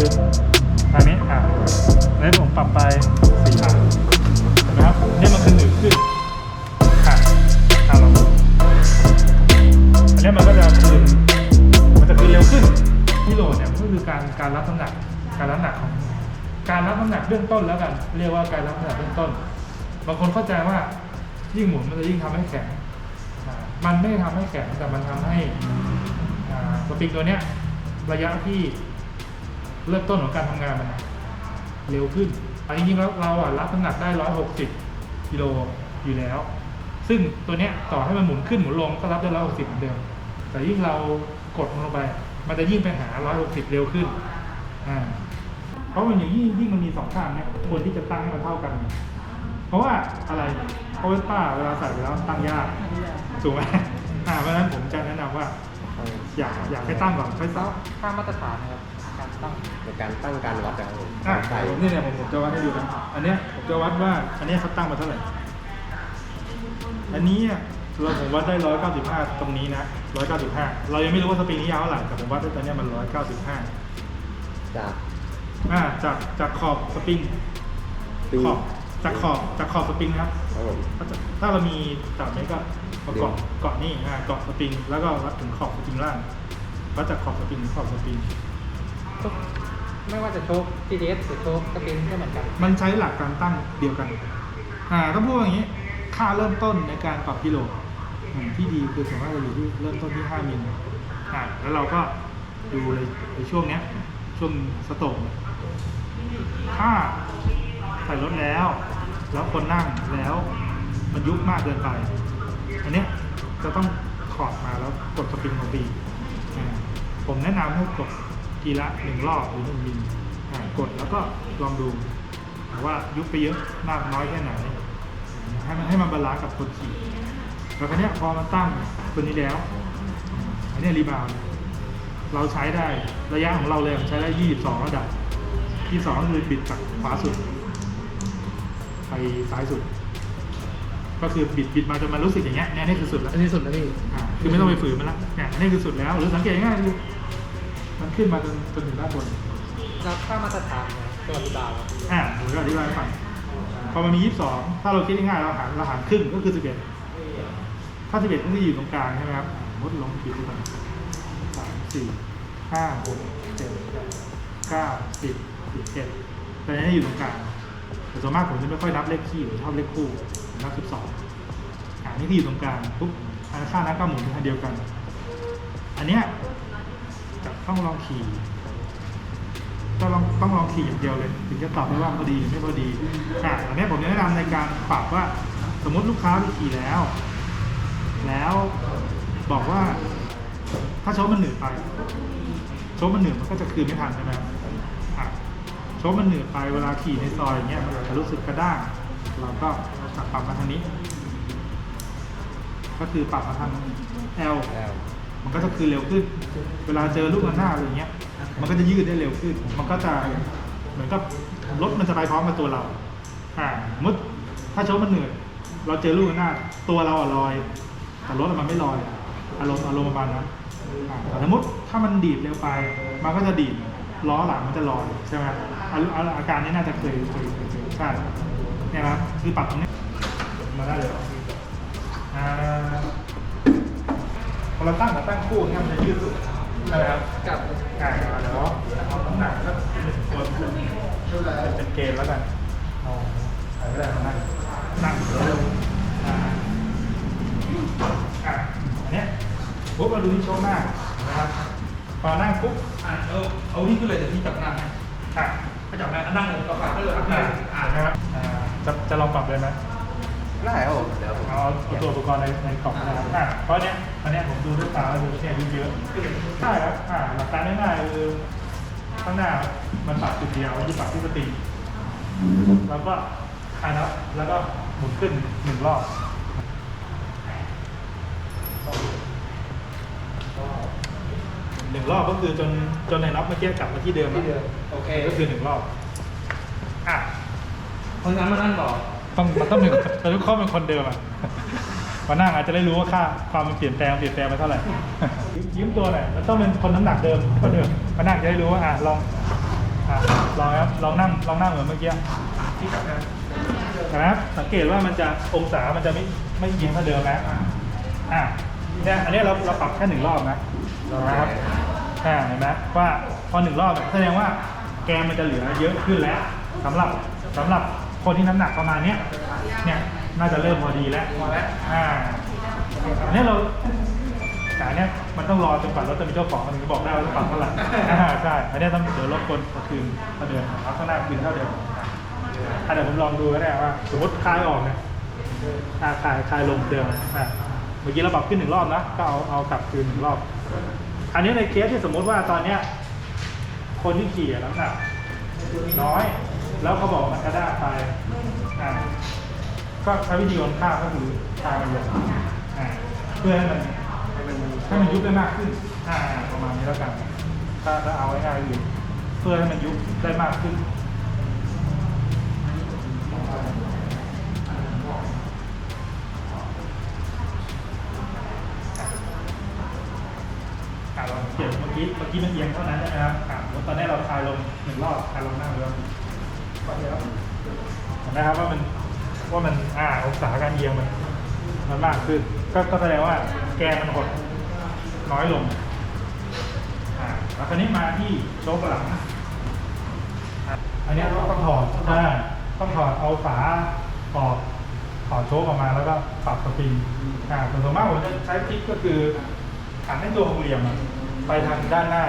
ือทางนี้อะนี่ผมปรับไปสีอะนะครับนี่มันคือหนึ่งขึ้นอะอะลองอันนี้มันก็จะคืนมันจะคืนเร็วขึ้นที่โหลดเนี่ยก็คือการการรับน้ำหนักการรับน้ำหนักของการรับน้ำหนักเบื้องต้นแล้วกัน เรียกว่าการรับน้ำหนักเบื้องต้น บางคนเข้าใจว่ายิ่งหมุนมันจะยิ่งทำให้แข็งมันไม่ทำให้แข็งแต่มันทำให้สปิงตัวเนี้ยระยะที่ เริ่มต้นของการทำงานมันเร็วขึ้นแต่จริงๆแล้เราอะรับน้ำหนักได้160กิโลอยู่แล้ว ซึ่งตัวเนี้ยต่อให้มันหมุนขึ้นหมุนลงก็รับได้160เหมือนเดิม แต่ยิ่งเรากดมันลงไป มันจะยิ่งไปหา160เร็วขึ้นอ่าเพราะมันอย่างยิ่งยิ่งมันมีสองข้างเนี่ยควรที่จะตั้งให้มันเท่ากัน เพราะว่าอะไรเพราะว่าป้าเวลาใส่ไปแล้วตั้งยากถูกไหมอ่าเพราะฉะนั้นผมจะแนะนำว่า อยากอยากให้ตั้งก่อนค่อยซับค่ามาตรฐานนะครับ ในการตั้งการวัดนะครับผมอ่าใส่นี่เนี่ยผมผมจะวัดให้ดูนะ อันเนี้ยผมจะวัดว่า อันเนี้ยเขาตั้งมาเท่าไหร่ อันนี้อะเราผมวัดได้ร้อยเก้าสิบห้าตรงนี้นะร้อยเก้าสิบห้าเรายังไม่รู้ว่าสปริงนี้ยาวเท่าไหร่แต่ผมวัดได้ตอนเนี้ยมันร้อยเก้าสิบห้าจากอ่าจากจากขอบสปริง ปีขอบจากขอบจากขอบสปริงนะครับ ครับผม ถ้าจะถ้าเรามีจับนี้ก็ประกอบเกาะนี่อ่าเกาะสปริง แล้วก็วัดถึงขอบสปริงล่างวัดจากขอบสปริงถึงขอบสปริงทุก ไม่ว่าจะโชค GTS หรือโชคสปริงก็เหมือนกัน มันใช้หลักการตั้งเดียวกันอ่าต้องพูดอย่างนี้ ค่าเริ่มต้นในการปรับกิโลที่ดีคือสามารถจะอยู่ที่เริ่มต้นที่ 5มิลอ่าแล้วเราก็ดูในในช่วงเนี้ยช่วงสโตรกถ้าใส่รถแล้ว แล้วคนนั่งแล้วมันยุบมากเกินไป อันเนี้ยจะต้องถอดมาแล้วกดสปริงลงไปอีอ่าผมแนะนำให้กด ทีละหนึ่งรอบหรือหนึ่งมิลอ่ากดแล้วก็ลองดูว่ายุบไปเยอะมากน้อยแค่ไหน ให้มันให้มันบาลานซ์กับคนขี่แล้วคราวเนี้ยพอมันตั้งตัวนี้แล้ว อันเนี้รีบาวเราใช้ได้ระยะของเราเลยมันใช้ได้ 22 ระดับ 22 ก็คือบิดจากขวาสุด ไปซ้ายสุด ก็คือบิดบิดมาจนมันรู้สึกอย่างเงี้ยเนี่ยนี่คือสุดแล้วอันนี้สุดแล้วพี่อ่าคือไม่ต้องไปฝืนมันละเนี่ยนี่คือสุดแล้วหรือสังเกตง่ายๆคือ มันขึ้นมาจนจนถึงด้านบนแล้วค่ามาตรฐานเนี่ยตัวรีบาวครับอ่าผมก็อธิบายให้ฟังพอมันมี 22 ถ้าเราคิดง่ายๆเราหารเราหารครึ่งก็คือ 11 ถ้า 11มันก็อยู่ตรงกลางใช่ไหมครับมดลงผิดดูก่อนสามสี่ห้าหกเจ็ดแปดเก้าสิบสิบเอ็ดแต่อันนี้อยู่ตรงกลางแต่ส่วนมากผมจะไม่ค่อยนับเลขคี่ผมชอบเลขคู่ผมนับ12อ่านี่ที่อยู่ตรงกลางปุ๊บอันค่านั้นก็หมุนเป็นอันเดียวกัน อันเนี้ยจะ ต้องลองขี่ก็ลองต้องลองขี่อย่างเดียวเลย ถึงจะตอบได้ว่าพอดีหรือไม่พอดีอะอันนี้ผมจะแนะนำในการปรับว่า สมมติลูกค้าไปขี่แล้ว แล้วบอกว่า ถ้าโชว์มันหนืดไปโชว์มันหนืดมันก็จะคืนไม่ทันใช่ไหมครับอะโชว์มันหนืดไปเวลาขี่ในซอยอย่างเงี้ยมันอาจจะรู้สึกกระด้างเราก็ปรับมาทางนี้ ก็คือปรับมาทาง L แล้ว มันก็จะคืนเร็วขึ้น เวลาเจอลูกระนาอะไรเงี้ย มันก็จะยืดได้เร็วขึ้น มันก็จะเหมือนกับรถมันจะไปพร้อมกับตัวเรา อ่าสมมติถ้าโชว์มันเหนื่อย เราเจอลูกระนาตัวเราอะลอย แต่รถมันไม่ลอย อารมณ์อารมณ์ประมาณนั้นอ่าสมมติถ้ามันดีดเร็วไป มันก็จะดีดล้อหลังมันจะลอยใช่ไหมอาอาอาการนี้น่าจะเคยเคยเจอใช่เนี่ยนะครับคือปรับตรงนี้มาได้เลยอ่า เราตั้งกับตั้งคู่เนี่ยมันจะยืดสุดใช่ไหมครับกับอ่าเดี๋ยวเอาน้ำหนักสักหนึ่งคนเป็นเกณฑ์แล้วกันเอาใส่ไม่ได้มานั่งนั่งแล้วอ่าอะอันเนี้ยปุ๊บเราดูที่โชว์หน้านะครับพอนั่งปุ๊บอะเอาเอานี่ขึ้นเลยเดี๋ยวพี่จับหน้าให้อะถ้าจับหน้านั่งเลยก็ฝากก็เลยครับอ่าพี่อ่านะครับอ่าจะจะลองปรับเลยไหมได้ครับผมเดี๋ยวผมเอาตัวอุปกรณ์ในในกล่องนะครับอะเพราะเนี้ย อันเนี้ยผมดูด้วยตาแล้วดูเนี่ยดูเยอะใช่ครับอ่าหลักการง่ายๆคือข้างหน้ามันปรับจุดเดียวที่ปรับที่สตรีแล้วก็คลายน็อตแล้วก็หมุนขึ้นหนึ่งรอบหนึ่งรอบก็คือจนจนในน็อตเมื่อกี้กลับมาที่เดิมที่เดิมโอเคก็คือหนึ่งรอบอะเพราะงั้นมานั่งบอกต้องมันต้องเป็นแต่ทุกข้อเป็นคนเดิมอะ มานั่งอาจจะได้รู้ว่าค่าความมันเปลี่ยนแปลงเปลี่ยนแปลงไปเท่าไหร่ยืมตัวหน่อยมันต้องเป็นคนน้ำหนักเดิมก็เดิมมานั่งจะได้รู้ว่าอะลองอะลองครับลองนั่งลองนั่งเหมือนเมื่อกี้ที่จับหน้านะครับสังเกตว่ามันจะองศามันจะไม่ไม่เอียงเท่าเดิมนะอะเนี่ยอันนี้เราเราปรับแค่หนึ่งรอบนะนะครับอ่าเห็นไหมว่าพอหนึ่งรอบเนี่ยแสดงว่าแกนมันจะเหลือเยอะขึ้นแล้วสำหรับสำหรับคนที่น้ำหนักประมาณเนี้ยเนี่ย น่าจะเริ่มพอดีแล้วพอแล้วอ่าอันนี้เราแต่อันเนี้ยมันต้องรอจนกว่ารถจะมีเจ้าของมันถึงจะบอกได้ว่าจะปรับเท่าไหร่อ่าใช่อันเนี้ยต้องเดี๋ยวรบกวนก็คืนเท่าเดิมเอาข้างหน้าคืนเท่าเดิมอะเดี๋ยวผมลองดูก็ได้ว่าสมมติคลายออกเนี่ยอ่าคลายคลายลงเดิมอะเมื่อกี้เราปรับขึ้นหนึ่งรอบนะก็เอาเอากลับคืนหนึ่งรอบ อันนี้ในเคสที่สมมุติว่าตอนเนี้ยคนที่ขี่อะน้ำหนักน้อย แล้วเขาบอกว่ามันกระด้างไปอ่า ก็ใช้วิธีโยนค่าก็คือพามันลงอ่าเพื่อให้มันให้มันให้มันยุบได้มากขึ้นอ่าประมาณนี้แล้วกันถ้าถ้าเอาง่ายๆคือเพื่อให้มันยุบได้มากขึ้นเราเปลี่ยนเมื่อกี้เมื่อกี้มันเอียงเท่านั้นใช่ไหมครับอ่าตอนนี้เราคลายลงหนึ่งรอบคลายลงหน้าเรือเห็นไหมครับว่ามัน ว่ามันอ่าองศาการเอียงมันมันมากขึ้นก็ก็แสดงว่าแกนมันหดน้อยลงอ่าแล้วคราวนี้มาที่โชคหลังอันนี้เราต้องถอดใช่ต้องถอดเอาฝาออกถอดโชคออกมาแล้วก็ปรับสปริงอ่าส่วนมากผมจะใช้พลิกก็คือขันให้ตัวหกเหลี่ยมไปทางด้านหน้า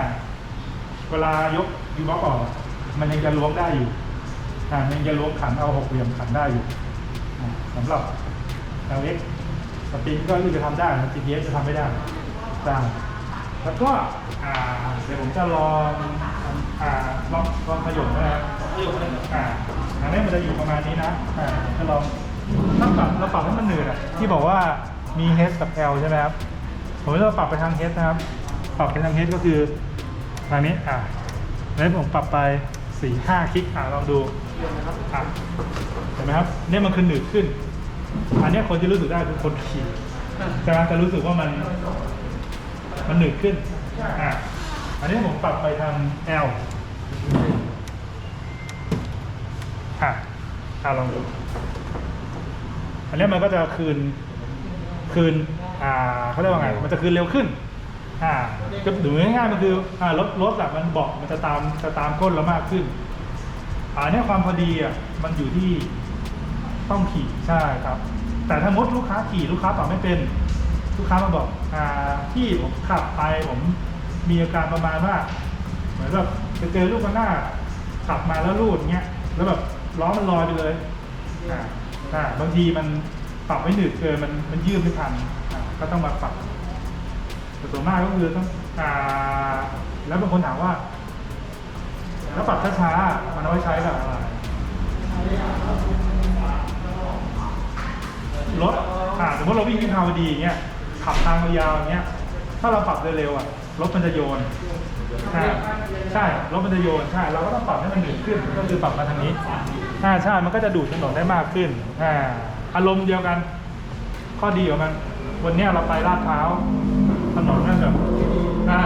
เวลายกยูบ็อกออก มันยังจะล้วงได้อยู่อ่ายังจะล้วงขันเอาหกเหลี่ยมขันได้อยู่ สำหรับ LX สปริงก็คือจะทำได้นะ GPS จะทำไม่ได้ได้แล้วก็อ่าเดี๋ยวผมจะลองอ่าลองลองขยมนะครับขยมอ่าอันนี้มันจะอยู่ประมาณนี้นะอ่าจะลองถ้าปรับเราปรับให้มันหนืดอะที่บอกว่ามี H กับ L ใช่ไหมครับผมจะปรับไปทาง H นะครับ ปรับไปทาง H ก็คือทางนี้อ่าแล้วผมปรับไปสี่ห้าคลิกอ่าลองดูอะเห็น ไหมครับเนี่ยมันคือหนืดขึ้น อันนี้คนที่รู้สึกได้คือคนขี่ใช่ไหมจะรู้สึกว่ามันมันหนืดขึ้นอ่าอันนี้ผมปรับไปทาง L อะอ่าลองดูอันนี้มันก็จะคืนคืนอ่าเขาเรียกว่าไงมันจะคืนเร็วขึ้นอ่าก็ดูง่ายๆมันคืออ่ารถรถแบบมันเบอกมันจะตามจะตามก้นเรามากขึ้นอ่าเนี่ยความพอดีอะมันอยู่ที่ ต้องขี่ใช่ครับ แต่ถ้ามดลูกค้าขี่ลูกค้าตอบไม่เป็น ลูกค้ามาบอกอ่าพี่ผมขับไปผมมีอาการประมาณว่า เหมือนแบบไปเจอลูกข้าหน้า ขับมาแล้วรูดเงี้ยแล้วแบบล้อมันลอยไปเลยอ่าอ่าบางทีมันปรับไม่หนืดเกินมันมันยืดไม่ทันอ่าก็ต้องมาปรับแต่ส่วนมากก็คือต้องอ่าแล้วบางคนถามว่า แล้วปรับช้าๆมันเอาไว้ใช้กับอะไร รถอ่าสมมติเราวิ่งที่ทางดีอย่างเงี้ยขับทางยาวอย่างเงี้ย ถ้าเราปรับเร็วๆอะรถมันจะโยนใช่ใช่รถมันจะโยนใช่เราก็ต้องปรับให้มันหนืดขึ้นก็คือปรับมาทางนี้ใช่ใช่มันก็จะดูดถนนได้มากขึ้นอ่าอารมณ์เดียวกัน ข้อดีของมัน วันนี้เราไปลาดพร้าวถนนนั่นแบบอ่า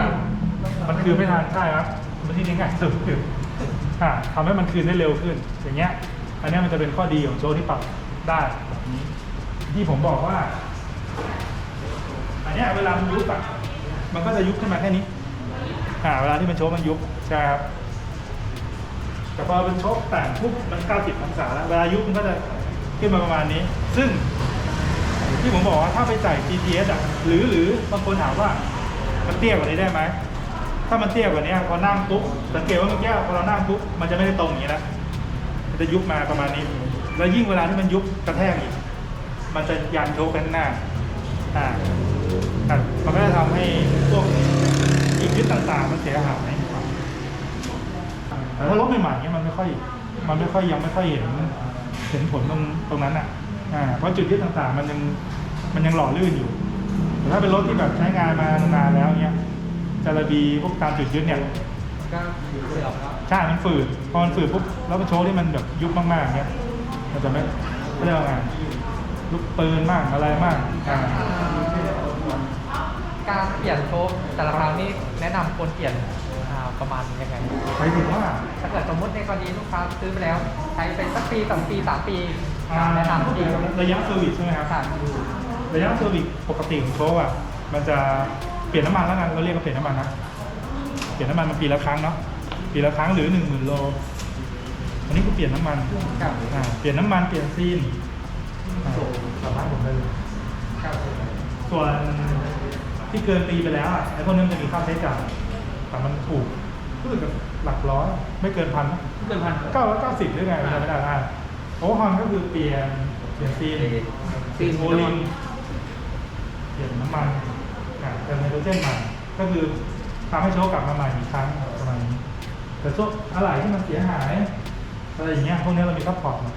มันคืนไม่ทันใช่ครับมันที่ง่ายสุดคืออ่าทำให้มันคืนได้เร็วขึ้น อย่างเงี้ย อันนี้มันจะเป็นข้อดีของโชว์ที่ปรับได้แบบนี้ ที่ผมบอกว่า อันนี้เวลามันยุบอะมันก็จะยุบขึ้นมาแค่นี้อ่าเวลาที่มันโชว์มันยุบใช่ครับ แต่พอเป็นโชคแต่งปุ๊บมัน 90 องศาแล้ว เวลายุบมันก็จะขึ้นมาประมาณนี้ ซึ่งที่ผมบอกว่าถ้าไปใส่ GPS อะ หรือหรือบางคนถามว่ามันเตี้ยกว่านี้ได้ไหม ถ้ามันเตี้ยกว่านี้พอนั่งปุ๊บสังเกตว่าเมื่อกี้พอเรานั่งปุ๊บมันจะไม่ได้ตรงอย่างนี้นะ มันจะยุบมาประมาณนี้ แล้วยิ่งเวลาที่มันยุบกระแทกอีก มันจะยันโชกไปข้างหน้าอ่าอะมันก็จะทำให้พวกอีกยึดต่างๆ มันเสียหายแต่ถ้ารถใหม่ๆเนี้ยมันไม่ค่อย มันไม่ค่อยยังไม่ค่อยเห็นเห็นผลตรงตรงนั้นอะอ่าเพราะจุดยึดต่างๆ มันยังมันยังหล่อลื่นอยู่แต่ถ้าเป็นรถที่แบบใช้งานมานานแล้วเนี้ยจาระบีพวกตามจุดยึดเนี่ยก็อยู่เดียวครับใช่มันฝืด พอมันฝืดปุ๊บแล้วมันโชว์ที่มันแบบยุบมากๆเนี้ยมันจะไม่ไม่เรียกว่าไง ลูกปืนมากอะไรมากอ่าการเปลี่ยนโชคแต่ละครั้งนี่แนะนำควรเปลี่ยนอ่าประมาณยังไง หมายถึงว่า ถ้าเกิดสมมติในกรณีลูกค้าซื้อไปแล้วใช้ไปสักปีสองปีสามปีอ่าแนะนำที่ระยะเซอร์วิสใช่ไหมครับ ค่ะระยะเซอร์วิสปกติของโชว์อะมันจะเปลี่ยนน้ำมันแล้วกันเราเรียกว่าเปลี่ยนน้ำมันนะ เปลี่ยนน้ำมันมาปีละครั้งเนาะ ปีละครั้งหรือหนึ่งหมื่นโลในนนี้คือเปลี่ยนน้ำมันครับอ่าเปลี่ยนน้ำมันเปลี่ยนซีน ได้เลยครับส่วนที่เกินปีไปแล้วอะไอ้พวกนั้นจะมีค่าใช้จ่ายแต่มันถูกรู้สึกกับหลักร้อยไม่เกินพันเกินพันเก้าร้อยเก้าสิบหรือไงจำไม่ได้อะโอเวอร์ฮอนก็คือเปลี่ยนเปลี่ยนซีนซีนโอลิงเปลี่ยนน้ำมันอ่าเติมไฮโดรเจนใหม่ก็คือทำให้โชว์กลับมาใหม่อีกครั้งประมาณนี้แต่พวกอะไรที่มันเสียหายอะไรอย่างเงี้ยพวกนี้เรามีซัพพอร์ตหมด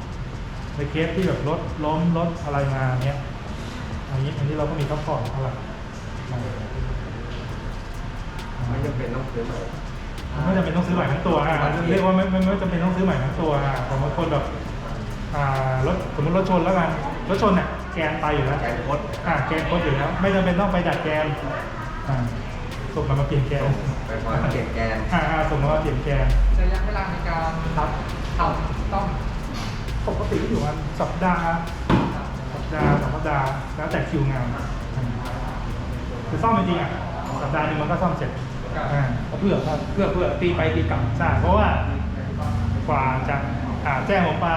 ในเคสที่แบบรถล้มรถอะไรมาเงี้ยอันนี้อันนี้เราก็มีซัพพอร์ตอะไรไม่จำเป็นต้องซื้อใหม่ไม่จำเป็นต้องซื้อใหม่ทั้งตัวอะเรียกว่าไม่ไม่ไม่จำเป็นต้องซื้อใหม่ทั้งตัวอะของบางคนแบบอ่ารถสมมติรถชนแล้วกันรถชนเนี่ยแกนไปอยู่แล้วแกนคดอ่าแกนคดอยู่แล้ว ไม่จำเป็นต้องไปดัดแกนอ่าส่งมามาเปลี่ยนแกนไปพอเปลี่ยนแกนอ่าอ่าส่งมามาเปลี่ยนแกนระยะเวลาในการครับทำต้อง ปกติก็อยู่ประมาณสัปดาห์สัปดาห์สองสัปดาห์แล้วแต่คิวงานคือซ่อมจริงๆอะสัปดาห์หนึงมันก็ซ่อมเสร็จอ่าเพื่อเพื่อเพื่อตีไปตีกลับใช่เพราะว่ากว่าจะอ่าแจ้งผมไป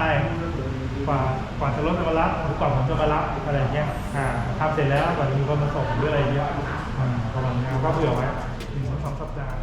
กว่ากว่าจะรถจะมารับหรือกว่าผมจะมารับอะไรเงี้ยอ่าทำเสร็จแล้วกว่าจะมีคนมาส่งหรืออะไรอย่างเงี้ยอ่าประมาณนี้ก็เผื่อไว้หนึ่งถึงสองสัปดาห์